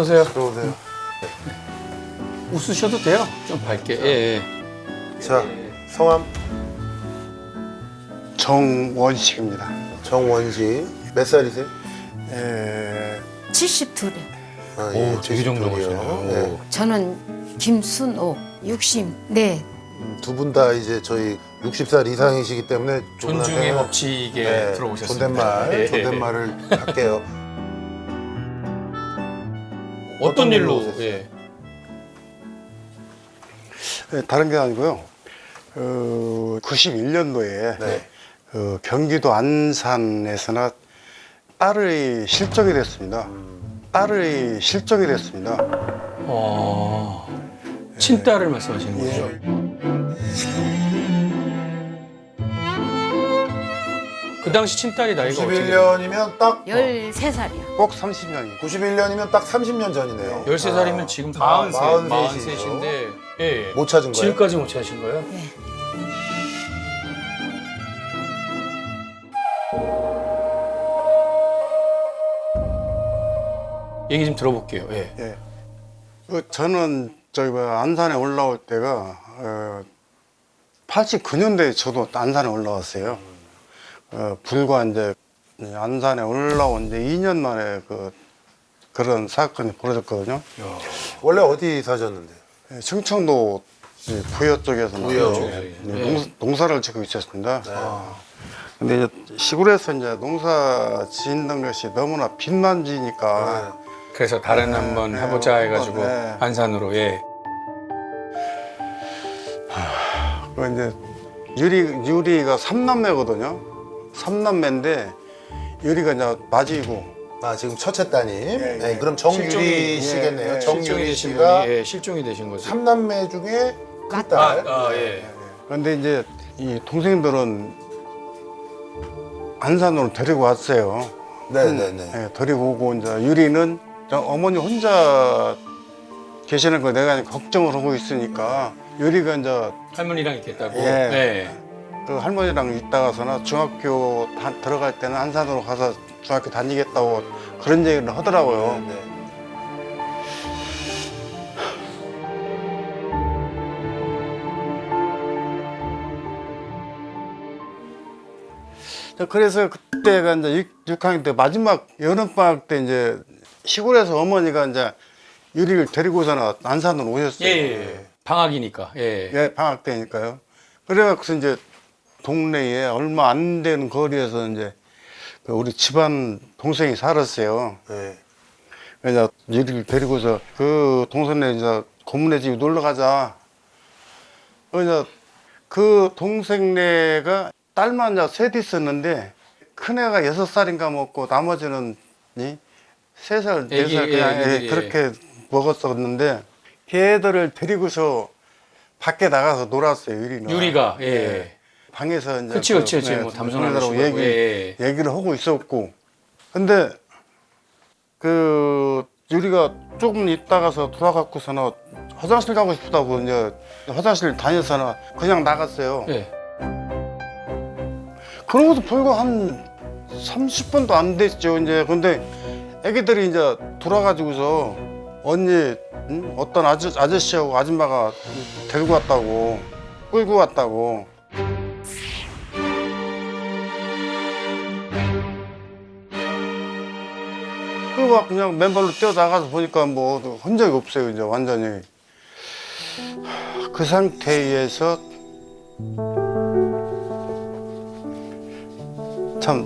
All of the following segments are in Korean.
네, 어서 오세요. 들어오세요. 웃으셔도 돼요. 좀 밝게. 예, 예. 자, 성함 정원식입니다. 정원지. 몇 살이세요? 에, 72래. 아, 오, 되게 72 정정하시네요. 이요. 네. 저는 김순옥 60. 네. 두분 다 이제 저희 60살 이상이시기 때문에 존중의 법칙에 네, 들어오셨습니다. 존댓말, 예. 존댓말을 할게요. 어떤 일로? 예. 에, 다른 게 아니고요. 어, 91년도에 네. 어, 경기도 안산에서나 딸이 실종이 됐습니다. 딸이 실종이 됐습니다. 어, 친딸을 말씀하시는 거죠? 그 당시 친딸이 나이가 어떻게 돼요? 91년이면 딱 13살이야. 꼭 30년이. 91년이면 딱 30년 전이네요. 13살이면 아, 지금 아, 43, 43 이시죠. 43인데 예. 못 찾은 거예요? 지금까지 못 찾으신 거예요? 네. 얘기 좀 들어볼게요. 예. 예. 그 저는 저기 뭐 안산에 올라올 때가 어, 89년도에 저도 안산에 올라왔어요. 어, 불과 이제 안산에 올라온 이제 2년 만에 그 그런 사건이 벌어졌거든요. 원래 어디 사셨는데? 예, 충청도 이 부여 쪽에서 부여. 예, 네. 농, 사를 짓고 있었습니다. 네. 근데 이제 시골에서 이제 농사 짓는 것이 너무나 빛만 지니까 그래서 다른 네, 한번 네, 해보자 한번, 해가지고 네. 안산으로 예. 그 이제 유리 유리가 삼남매거든요. 삼남매인데 유리가 이제 맞이고 아 지금 첫째 따님. 예. 네, 그럼 정유리 실종이- 씨겠네요. 예, 예. 실종이 정유리 되신 씨가 분이 예, 실종이 되신 거죠. 삼남매 중에 큰. 딸. 아, 아, 예. 그런데 이제 이 동생들은 안산으로 데리고 왔어요. 네네네. 예, 데리고 오고 이제 유리는 저 어머니 혼자 계시는 거 내가 걱정을 하고 있으니까 유리가 이제 할머니랑 있겠다고. 예. 예. 그 할머니랑 있다가서나 중학교 다- 들어갈 때는 안산으로 가서 중학교 다니겠다고 그런 얘기를 하더라고요. 네. 그래서 그때가 이제 6, 학년때 마지막 여름방학 때 이제 시골에서 어머니가 이제 유리를 데리고서는 안산으로 예, 오셨어요. 예, 예. 방학이니까. 예. 예, 방학 때니까요. 그래갖고 이제 동네에 얼마 안 되는 거리에서 이제 그 우리 집안 동생이 살았어요. 네. 그래서 유리를 데리고서 그 동생네 이제 고모네 집에 놀러 가자. 그래서 그 동생네가 딸만 이제 셋 있었는데 큰 애가 여섯 살인가 먹고 나머지는 이세 살, 네 애기, 살 그냥 예, 예, 그렇게 먹었었는데 걔들을 데리고서 밖에 나가서 놀았어요 유리는. 유리가 예. 방에서 이제 그치 그치 그치 네, 뭐 동생들하고 얘기 예. 얘기를 하고 있었고 근데 그 유리가 조금 있다가서 돌아갖고서는 화장실 가고 싶다고 이제 화장실 다녀서는 그냥 나갔어요. 예. 그러고도 불과 한 30분도 안 됐죠. 이제 근데 애기들이 이제 돌아가지고서 언니 응? 어떤 아저, 아저씨하고 아줌마가 데리고 왔다고 끌고 왔다고 막 그냥 맨발로 뛰어나가서 보니까 뭐 흔적이 없어요. 이제 완전히 그 상태에서 참이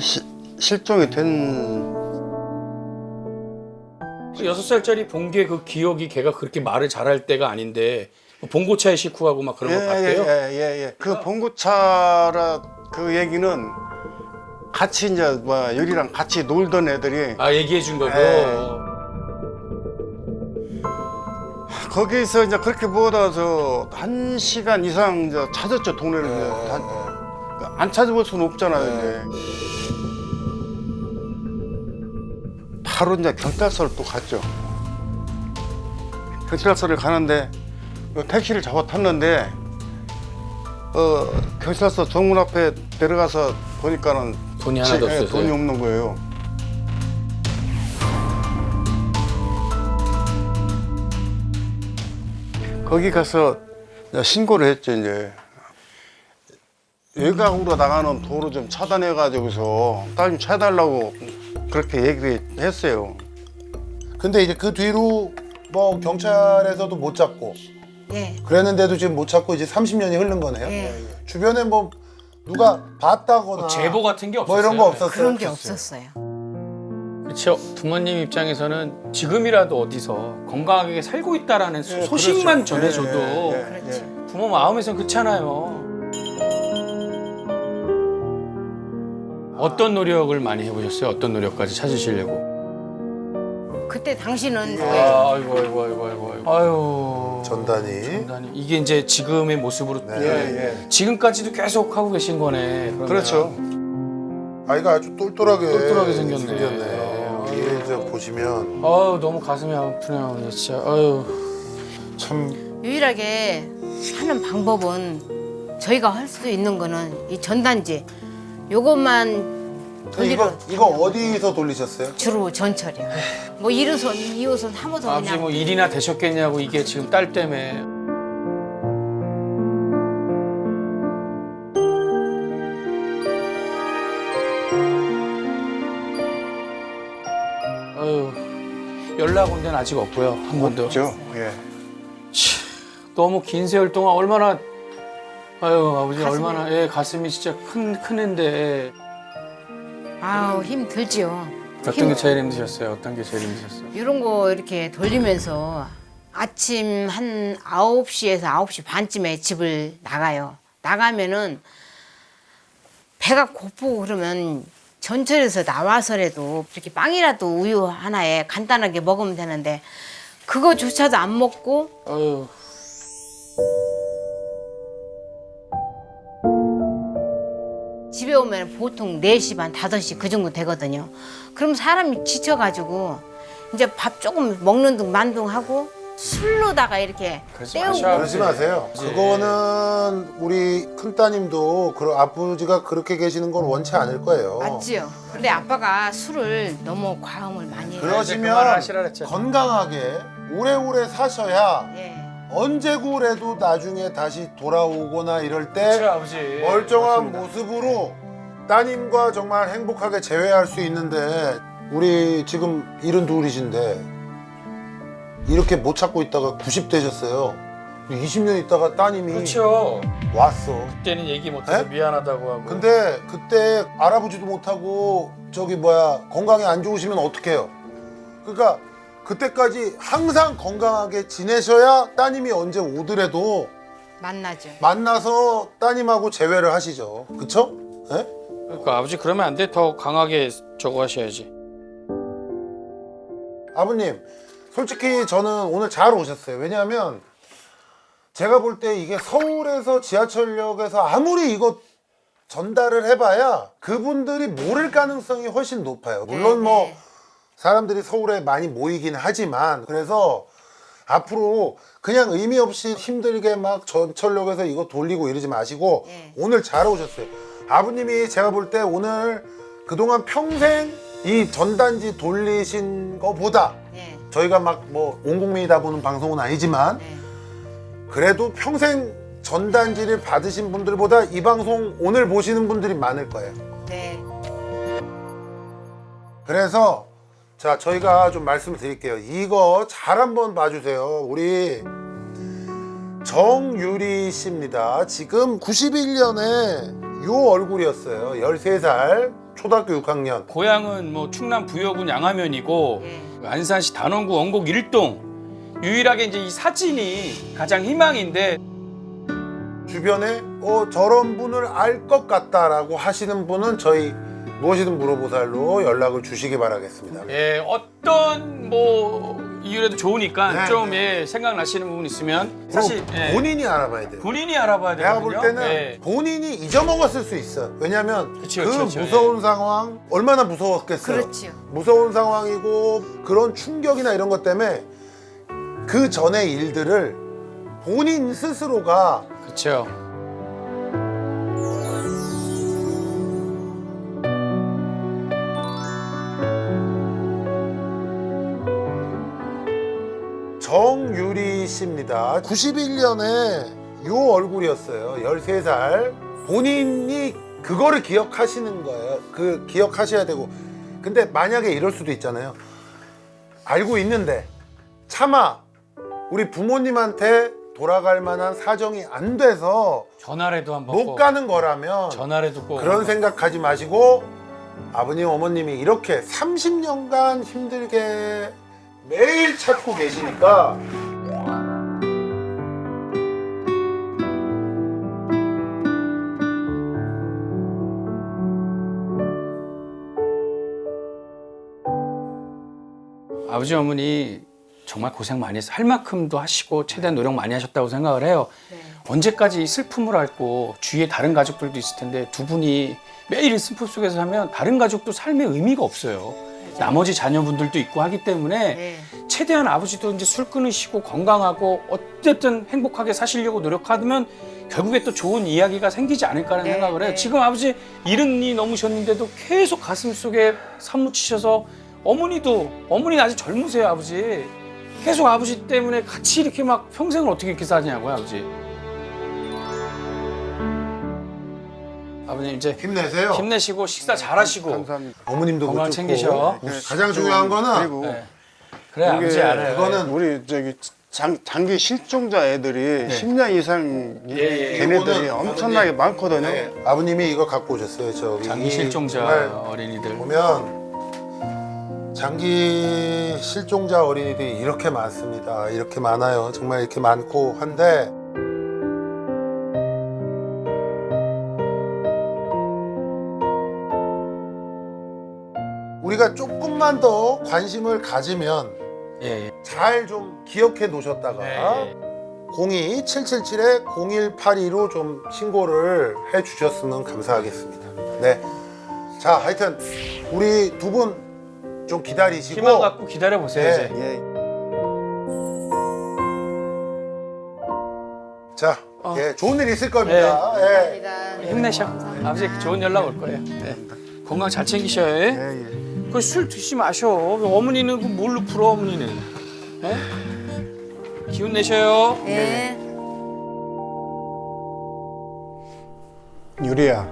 시- 실종이 된 그 여섯 살짜리 봉개 그 기억이 걔가 그렇게 말을 잘할 때가 아닌데 뭐 봉고차에 식후하고 막 그런 거 봤대요. 예, 예, 예. 그 봉고차라 그 얘기는 같이 이제 뭐 유리랑 같이 놀던 애들이 아 얘기해 준 거고. 예. 거기서 이제 그렇게 모아서 한 시간 이상 이제 찾았죠 동네를 이제 다- 네. 안 찾아볼 수는 없잖아요. 네. 이제. 바로 이제 경찰서를 또 갔죠. 경찰서를 가는데 그 택시를 잡아 탔는데 어 경찰서 정문 앞에 내려가서 보니까는 돈이 하나도 예, 없어요. 돈이 없는 거예요. 거기 가서 신고를 했죠 이제 외곽으로 나가는 도로 좀 차단해 가지고서 딸좀 차달라고 그렇게 얘기를 했어요. 근데 이제 그 뒤로 뭐 경찰에서도 못 잡고 예. 그랬는데도 지금 못 찾고 이제 30년이 흐른 거네요. 예. 주변에 뭐 누가 봤다거나 제보 같은 게 없었어요. 뭐 이런 거 없었어요. 그런 게 없었어요. 그렇죠. 부모님 입장에서는 지금이라도 어디서 건강하게 살고 있다라는 소- 예, 소식만 그렇죠. 전해줘도 예, 예, 예. 그렇지. 부모 마음에선 그렇잖아요. 어떤 노력을 많이 해보셨어요? 어떤 노력까지 찾으시려고? 그때 당신은 왜 아, 아이고 아이고 아이고 아이고 아이고. 아유. 전단이 전단이. 이게 이제 지금의 모습으로 네. 예, 예. 지금까지도 계속 하고 계신 거네. 그러면. 그렇죠. 아이가 아주 똘똘하게 똘똘하게 생겼네. 어, 이게 이제 보시면 아유 너무 가슴이 아프네요. 진짜. 아유. 참 유일하게 하는 방법은 저희가 할 수 있는 거는 이 전단지 요것만 돌리러 이거 이거 어디서 돌리셨어요? 주로 전철이요. 뭐 1호선, 2호선, 3호선 아버지 그냥 뭐 일이나 되셨겠냐고 이게 지금 딸 때문에. 아유 연락 온 데는 아직 없고요 한 번도. 없죠. 예. 너무 긴 세월 동안 얼마나 아유 아버지 가슴이- 얼마나 예 가슴이 진짜 큰 큰인데 아우 힘들지요. 어떤 게 제일 힘드셨어요? 어떤 게 제일 힘드셨어요? 이런 거 이렇게 돌리면서 아침 한 9시에서 9시 반쯤에 집을 나가요. 나가면은 배가 고프고 그러면 전철에서 나와서라도 이렇게 빵이라도 우유 하나에 간단하게 먹으면 되는데 그거조차도 안 먹고 아유 집에 오면 보통 4시 반, 5시 그 정도 되거든요. 그럼 사람이 지쳐가지고 이제 밥 조금 먹는 둥 만둥 하고 술로다가 이렇게 그러지 때우고 마셔. 그러지 마세요. 그거는 우리 큰 따님도 그 아버지가 그렇게 계시는 걸 원치 않을 거예요. 맞지요. 근데 아빠가 술을 너무 과음을 많이 해요. 그러시면 그만하시라. 건강하게 오래오래 사셔야 예. 언제 고래도 나중에 다시 돌아오거나 이럴 때 그렇죠 아버지. 멀쩡한 맞습니다. 모습으로 따님과 정말 행복하게 재회할 수 있는데 우리 지금 일은 둘이신데 이렇게 못 찾고 있다가 90 되셨어요. 20년 있다가 따님이 그렇죠. 왔어. 그때는 얘기 못해서 에? 미안하다고 하고. 근데 그때 알아보지도 못하고 저기 뭐야 건강이 안 좋으시면 어떡해요? 그러니까 그때까지 항상 건강하게 지내셔야 따님이 언제 오더라도 만나죠. 만나서 따님하고 재회를 하시죠. 그쵸? 예? 그러니까 아버지 그러면 안 돼. 더 강하게 저거 하셔야지. 아버님, 솔직히 저는 오늘 잘 오셨어요. 왜냐하면 제가 볼 때 이게 서울에서 지하철역에서 아무리 이거 전달을 해봐야 그분들이 모를 가능성이 훨씬 높아요. 물론 네, 뭐 네. 사람들이 서울에 많이 모이긴 하지만 그래서 앞으로 그냥 의미 없이 힘들게 막 전철역에서 이거 돌리고 이러지 마시고 네. 오늘 잘 오셨어요. 아버님이 제가 볼 때 오늘 그동안 평생 이 전단지 돌리신 거보다 예. 저희가 막 뭐 온 국민이 다 보는 방송은 아니지만 네. 그래도 평생 전단지를 받으신 분들보다 이 방송 오늘 보시는 분들이 많을 거예요. 네. 그래서 자 저희가 좀 말씀을 드릴게요. 이거 잘 한번 봐주세요. 우리 정유리 씨입니다. 지금 91년에 요 얼굴이었어요. 13살 초등학교 6학년. 고향은 뭐 충남 부여군 양화면이고 예. 안산시 단원구 원곡 일동. 유일하게 이제 이 사진이 가장 희망인데 주변에 어 저런 분을 알 것 같다라고 하시는 분은 저희 무엇이든 물어보살로 연락을 주시기 바라겠습니다. 예, 어떤 뭐 이유라도 좋으니까 네, 좀 예, 생각나시는 부분 있으면 사실 예, 본인이 알아봐야 돼요. 본인이 알아봐야 내가 되거든요. 볼 때는 예. 본인이 잊어먹었을 수 있어. 왜냐하면 그쵸, 그 그쵸, 그쵸, 무서운 상황 얼마나 무서웠겠어요. 그렇지요. 무서운 상황이고 그런 충격이나 이런 것 때문에 그 전의 일들을 본인 스스로가 그렇죠. 정유리 씨입니다. 91년에 요 얼굴이었어요. 13살. 본인이 그거를 기억하시는 거예요. 그 기억하셔야 되고. 근데 만약에 이럴 수도 있잖아요. 알고 있는데 차마 우리 부모님한테 돌아갈 만한 사정이 안 돼서 전화라도 한번 못 꼭 가는 거라면 전화라도 꼭 그런 생각하지 마시고 아버님 어머님이 이렇게 30년간 힘들게 매일 찾고 계시니까 아버지 어머니 정말 고생 많이 했어요. 할 만큼도 하시고 최대한 노력 많이 하셨다고 생각을 해요. 언제까지 이 슬픔을 앓고 주위에 다른 가족들도 있을 텐데 두 분이 매일 이 슬픔 속에서 하면 다른 가족도 삶의 의미가 없어요. 나머지 자녀분들도 있고 하기 때문에 네. 최대한 아버지도 이제 술 끊으시고 건강하고 어쨌든 행복하게 사시려고 노력하면 결국에 또 좋은 이야기가 생기지 않을까라는 네, 생각을 해요. 네. 지금 아버지 일흔이 넘으셨는데도 계속 가슴 속에 사무치셔서 어머니도 어머니 아직 젊으세요 아버지. 계속 아버지 때문에 같이 이렇게 막 평생을 어떻게 이렇게 사냐고요 아버지. 아버님 이제 힘내세요. 힘내시고 식사 잘하시고 감사합니다. 어머님도 건강 못 죽고. 챙기셔. 가장 중요한 거는 그리고 네. 그래 아버지 이게 알아요. 그거는 우리 저기 장, 장기 실종자 애들이 10년 이상 예, 예. 걔네들이 이거는 엄청나게 아버님, 많거든요. 네, 아버님이 이거 갖고 오셨어요. 저기 장기 실종자 어린이들. 보면 장기 실종자 어린이들이 이렇게 많습니다. 이렇게 많아요. 정말 이렇게 많고 한데 조금만 더 관심을 가지면 예, 예. 잘 좀 기억해 놓으셨다가 네. 02-777-0182로 좀 신고를 해 주셨으면 감사하겠습니다. 네. 자, 하여튼 우리 두 분 좀 기다리시고 희망 갖고 기다려 보세요 네. 이제. 예. 자, 어. 예, 좋은 일 있을 겁니다. 예. 힘내셔. 아버지 좋은 연락 올 거예요. 네. 건강 잘 챙기셔요. 예, 예? 예. 그 술 드시 마셔. 어머니는 그 뭘로 풀어 어머니는? 예? 기운 내셔요. 네. 유리야,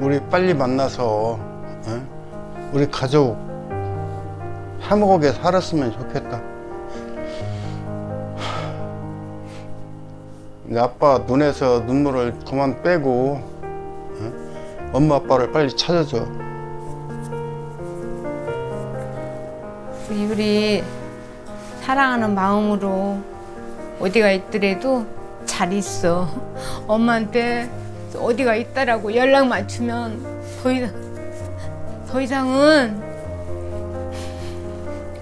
우리 빨리 만나서 어? 우리 가족 화목하게 살았으면 좋겠다. 내 아빠 눈에서 눈물을 그만 빼고 어? 엄마 아빠를 빨리 찾아줘. 우리 사랑하는 마음으로 어디가 있더라도 잘 있어. 엄마한테 어디가 있다라고 연락 맞추면 더 이상 더 이상은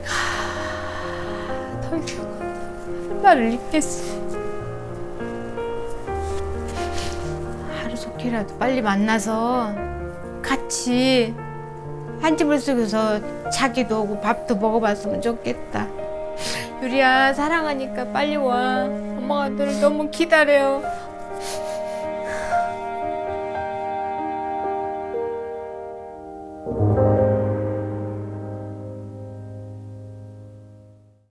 하, 더 이상 할 말을 잊겠어. 속히라도 빨리 만나서 같이 한 집을 쓰고서 자기도 오고 밥도 먹어봤으면 좋겠다. 유리야 사랑하니까 빨리 와. 엄마가 너를 너무 기다려.